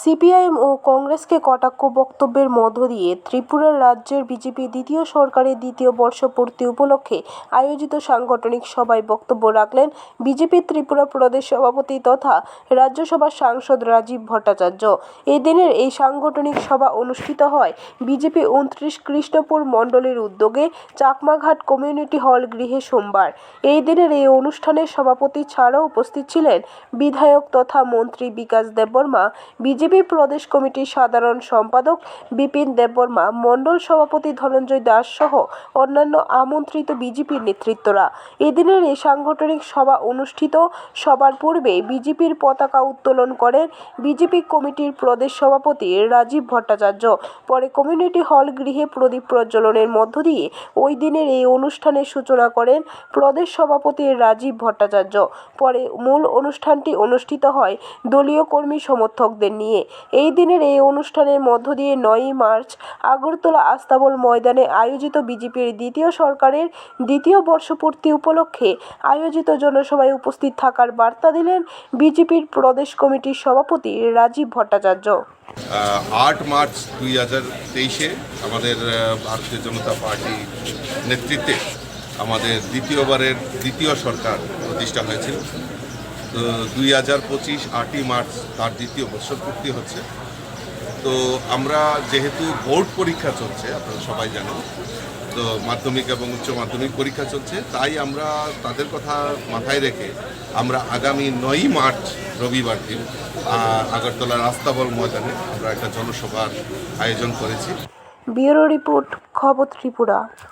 CPIM ও কংগ্রেসকে কটাক্ষ বক্তব্যের মধ্য দিয়ে ত্রিপুরা রাজ্যের বিজেপি দ্বিতীয় সরকারের দ্বিতীয় বর্ষপূর্তি উপলক্ষে আয়োজিত সাংগঠনিক সভায় বক্তব্য রাখলেন বিজেপি ত্রিপুরা প্রদেশ সভাপতি তথা রাজ্যসভার সাংসদ রাজীব ভট্টাচার্য। এই দিনের এই সাংগঠনিক সভা অনুষ্ঠিত হয় বিজেপি উনত্রিশ কৃষ্ণপুর মণ্ডলের উদ্যোগে চাকমাঘাট কমিউনিটি হল গৃহে সোমবার। এই দিনের এই অনুষ্ঠানে সভাপতি ছাড়াও উপস্থিত ছিলেন বিধায়ক তথা মন্ত্রী বিকাশ দেববর্মা, বিজেপি প্রদেশ কমিটির সাধারণ সম্পাদক বিপিন দেববর্মা, মণ্ডল সভাপতি ধনঞ্জয় দাস সহ অন্যান্য আমন্ত্রিত বিজেপির নেতৃত্বরা। এদিনের এই সাংগঠনিক সভা অনুষ্ঠিত সবার পূর্বে বিজেপির পতাকা উত্তোলন করেন বিজেপি কমিটির প্রদেশ সভাপতি রাজীব ভট্টাচার্য। পরে কমিউনিটি হল গৃহে প্রদীপ প্রজ্বলনের মধ্য দিয়ে ওই দিনের এই অনুষ্ঠানের সূচনা করেন প্রদেশ সভাপতি রাজীব ভট্টাচার্য। পরে মূল অনুষ্ঠানটি অনুষ্ঠিত হয় দলীয় কর্মী সমর্থকদের নিয়ে। এই দিনের এই অনুষ্ঠানের মধ্য দিয়ে নয়ই মার্চ আগরতলা আস্তাবল ময়দানে আয়োজিত বিজেপির দ্বিতীয় সরকারের দ্বিতীয় বর্ষপূর্তি উপলক্ষে আয়োজিত জনসভায় উপস্থিত থাকার বার্তা দিলেন বিজেপির প্রদেশ কমিটির সভাপতি রাজীব ভট্টাচার্য। আট মার্চ দুই হাজার তেইশে আমাদের ভারতীয় জনতা পার্টি নেতৃত্বে আমাদের দ্বিতীয়বারের দ্বিতীয় সরকার প্রতিষ্ঠা হয়েছিল। দুই হাজার পঁচিশ আটই মার্চ তার দ্বিতীয় বছর পূর্তি হচ্ছে। তো আমরা যেহেতু বোর্ড পরীক্ষা চলছে আপনারা সবাই জানেন তো মাধ্যমিক এবং উচ্চ মাধ্যমিক পরীক্ষা চলছে তাই আমরা তাদের কথা মাথায় রেখে আমরা আগামী নয়ই মার্চ রবিবার দিন আহ, আগরতলার রাস্তাবল ময়দানে আমরা একটা জনসভার আয়োজন করেছি। ব্যুরো রিপোর্ট খবর ত্রিপুরা।